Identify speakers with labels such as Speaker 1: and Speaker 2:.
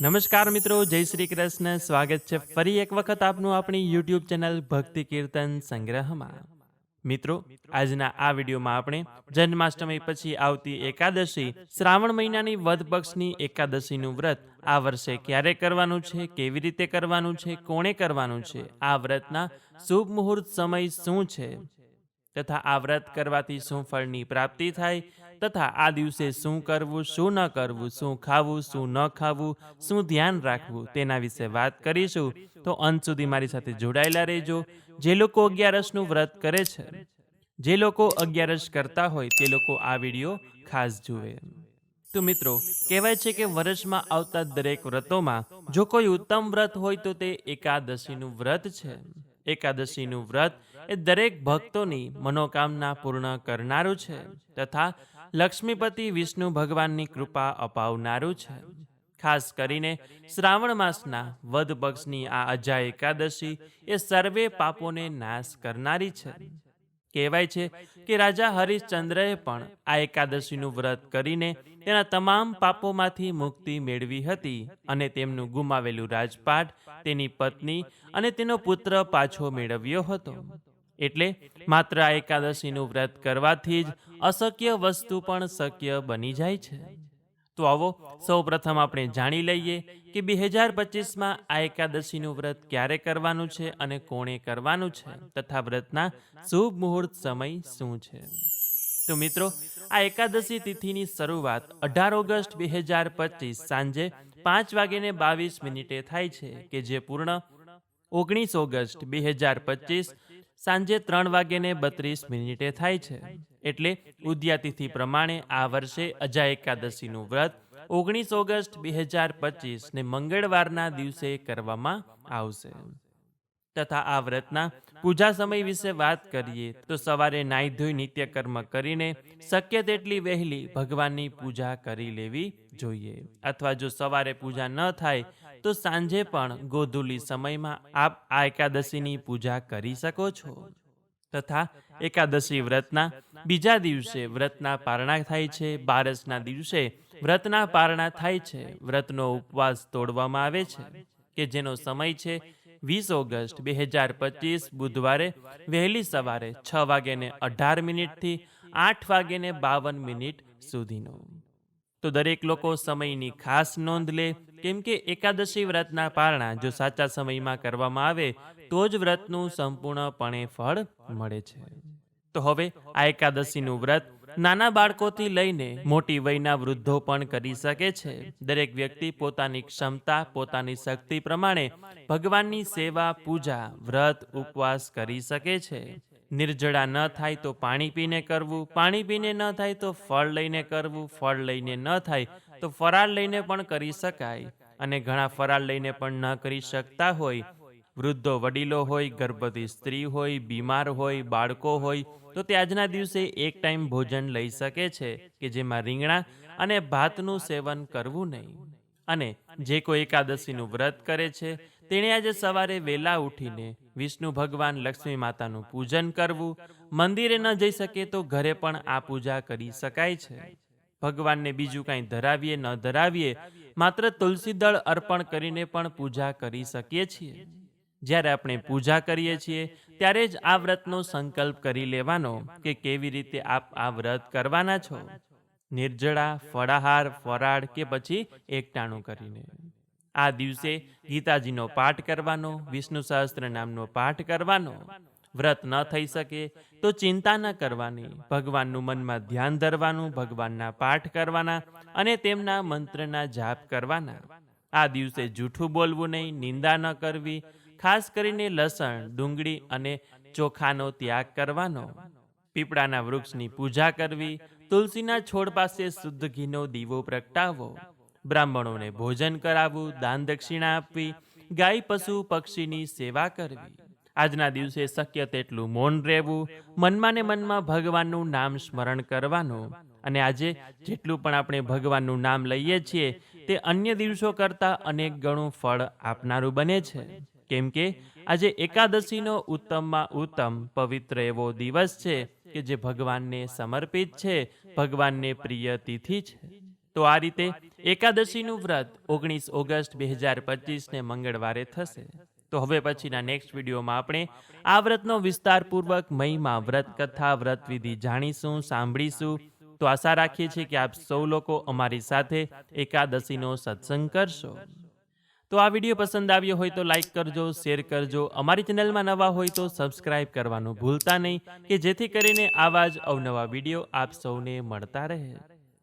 Speaker 1: નમસ્કાર મિત્રો, જય શ્રી કૃષ્ણ. સ્વાગત છે ફરી એક વખત આપનું આપણી યુટ્યુબ ચેનલ ભક્તિ કીર્તન સંગ્રહમાં. મિત્રો, આજના આ વિડીયોમાં આપણે જન્માષ્ટમી પછી આવતી એકાદશી, શ્રાવણ મહિનાની વધ પક્ષની એકાદશીનું વ્રત આ વર્ષે ક્યારે કરવાનું છે, કેવી રીતે કરવાનું છે, કોણે કરવાનું છે, આ વ્રતના શુભ મુહૂર્ત સમય શું છે? તથા આ વ્રત કરવાથી શું ફળની પ્રાપ્તિ થાય? તથા આ દિવસે શું કરવું, શું ન કરવું, શું ખાવું, શું ન ખાવું, શું ધ્યાન રાખવું તેના વિશે વાત કરીશું. તો અંત સુધી મારી સાથે જોડાયેલા રહેજો. જે લોકો અગિયારસનું વ્રત કરે છે, જે લોકો અગિયારસ કરતા હોય તે લોકો આ વીડિયો ખાસ જુએ. તો મિત્રો, કહેવાય છે કે વર્ષમાં આવતા દરેક વ્રતોમાં જો કોઈ ઉત્તમ વ્રત હોય તો તે એકાદશીનું વ્રત છે. એકાદશીનું વ્રત એ દરેક ભક્તોની મનોકામના પૂર્ણ કરનારું છે તથા લક્ષ્મીપતિ વિષ્ણુ ભગવાનની કૃપા અપાવનારું છે. ખાસ કરીને શ્રાવણ માસના વદ પક્ષની આ અજા એકાદશી એ સર્વે પાપોને નાશ કરનારી છે. કહેવાય છે કે રાજા હરિશ્ચંદ્રએ પણ આ એકાદશીનું વ્રત કરીને તેના તમામ પાપોમાંથી મુક્તિ મેળવી હતી અને તેમનું ગુમાવેલું રાજપાટ, તેની પત્ની અને તેનો પુત્ર પાછો મેળવ્યો હતો. એટલે માત્ર આ એકાદશીનું વ્રત કરવાથી જ અશક્ય વસ્તુ પણ શક્ય બની જાય છે. તો આવો સૌ પ્રથમ આપણે જાણી લઈએ કે બે હજાર પચીસમાં આ એકાદશીનું વ્રત ક્યારે કરવાનું છે અને કોણે કરવાનું છે તથા વ્રતના શુભ મુહૂર્ત સમય શું છે. તો મિત્રો, આ એકાદશી તિથિની શરૂઆત અઢાર ઓગસ્ટ બે હજાર પચીસ સાંજે પાંચ વાગ્યે બાવીસ મિનિટે થાય છે કે જે પૂર્ણ ઓગણીસ ઓગસ્ટ બે હજાર પચીસ સાંજે ત્રણ વાગ્યાને બત્રીસ મિનિટે થાય છે. એટલે ઉદ્યાતિથિ પ્રમાણે આ વર્ષે અજા એકાદશીનું વ્રત ઓગણીસ ઓગસ્ટ બે હજાર પચીસ ને મંગળવારના દિવસે કરવામાં આવશે. તથા આ વ્રતના પૂજા સમય વિશે વાત કરીએ તો સવારે નાહી ધોઈ નિત્યકર્મ કરીને શક્ય તેટલી વહેલી ભગવાનની પૂજા કરી લેવી જોઈએ. અથવા જો સવારે પૂજા ન થાય, તો સાંજે પણ ગોધુલી સમયમાં આપ આ એકાદશીની પૂજા કરી શકો છો. તથા એકાદશી વ્રતના બીજા દિવસે વ્રતના પારણા થાય છે, બારસના દિવસે વ્રતના પારણા થાય છે. વ્રતનો ઉપવાસ તોડવામાં આવે છે, કે જેનો સમય છે વીસ ઓગસ્ટ બે હજાર પચીસ બુધવારે વહેલી સવારે છ વાગ્યાને અઢાર મિનિટથી આઠ વાગ્યાને બાવન મિનિટ સુધીનો. તો દરેક લોકો સમયની ખાસ નોંધ લે. કેમ કે એકાદશી વ્રતના પારણા જો સાચા સમયમાં કરવામાં આવે, તો જ વ્રતનું સંપૂર્ણપણે ફળ મળે છે. તો હવે આ એકાદશીનું વ્રત નાના બાળકોથી લઈને મોટી વયના વૃદ્ધો પણ કરી શકે છે. દરેક વ્યક્તિ પોતાની ક્ષમતા, પોતાની શક્તિ પ્રમાણે ભગવાનની સેવા, પૂજા, વ્રત, ઉપવાસ કરી શકે છે. નિર્જળા ન થાય તો પાણી પીને કરવું, પાણી પીને ન થાય તો ફળ લઈને કરવું, ફળ લઈને ન થાય તો ફરાળ લઈને પણ કરી શકાય. અને ઘણા ફરાળ લઈને પણ ન કરી શકતા હોય. વૃદ્ધો વડીલો હોય, ગર્ભવતી સ્ત્રી હોય, બીમાર હોય, બાળકો હોય, તો તે આજના દિવસે એક ટાઈમ ભોજન લઈ શકે છે, કે જેમાં રીંગણા અને ભાતનું સેવન કરવું નહીં. અને જે કોઈ એકાદશીનું વ્રત કરે છે તેણે આજે સવારે વહેલા ઉઠીને વિષ્ણુ ભગવાન લક્ષ્મી માતાનું પૂજન કરવું, મંદિરે ન જઈ શકે તો ઘરે પણ આ પૂજા કરી શકાય છે. ભગવાનને બીજું કાંઈ ધરાવીએ ન ધરાવીએ, માત્ર તુલસી દળ અર્પણ કરીને પણ પૂજા કરી શકીએ છીએ. જ્યારે આપણે પૂજા કરીએ છીએ, ત્યારે જ આ વ્રતનો સંકલ્પ કરી લેવાનો કે કેવી રીતે આપ આ વ્રત કરવાના છો. નિર્જળા, ફળાહાર, ફરાળ કે પછી એકટાણું કરીને. આ દિવસે ગીતાજીનો પાઠ કરવાનો વિષ્ણુ સહસ્ત્ર નામનો પાઠ કરવાનો. વ્રત ન થઈ શકે તો ચિંતા ન કરવાની. ભગવાનનું મનમાં ધ્યાન ધરવાનું, ભગવાનના પાઠ કરવાના અને તેમના મંત્રના જાપ કરવાના. આ દિવસે જૂઠું બોલવું નહીં, નિંદા ન કરવી, ખાસ કરીને લસણ, ડુંગળી અને ચોખાનો ત્યાગ કરવાનો. પીપળાના વૃક્ષની પૂજા કરવી, તુલસીના છોડ પાસે શુદ્ધ ઘીનો દીવો પ્રગટાવવો. બ્રાહ્મણોને ભોજન કરાવવું, દાન દક્ષિણા આપવી, ગાય, પશુ, પક્ષીની સેવા કરવી. આજના દિવસે શક્ય તેટલું મૌન રહેવું મનમાં ને મનમાં ભગવાનનું નામ સ્મરણ કરવાનું. અને આજે જેટલું પણ આપણે ભગવાનનું નામ લઈએ છીએ, તે અન્ય દિવસો કરતાં અનેક ગણું ફળ આપનારું બને છે. કેમ કે આજે એકાદશીનો ઉત્તમમાં ઉત્તમ, પવિત્ર એવો દિવસ છે કે જે ભગવાનને સમર્પિત છે, ભગવાનને પ્રિય તિથિ છે. તો આ રીતે એકાદશીનું વ્રત ઓગણીસ ઓગસ્ટ બે હજાર પચીસને મંગળવારે થશે. તો હવે પછીના નેક્સ્ટ વિડીયોમાં આપણે આ વ્રતનો વિસ્તારપૂર્વક મહિમા વ્રત કથા વ્રત વિધિ જાણીશું, સાંભળીશું. તો આશા રાખીએ છીએ કે આપ સૌ લોકો અમારી સાથે એકાદશીનો સત્સંગ કરશો. તો આ વીડિયો પસંદ આવ્યો હોય તો લાઈક કરજો, શેર કરજો. અમારી ચેનલમાં નવા હોય તો સબસ્ક્રાઇબ કરવાનું ભૂલતા નહીં, કે જેથી કરીને આવા જ અવનવા વીડિયો આપ સૌને મળતા રહે.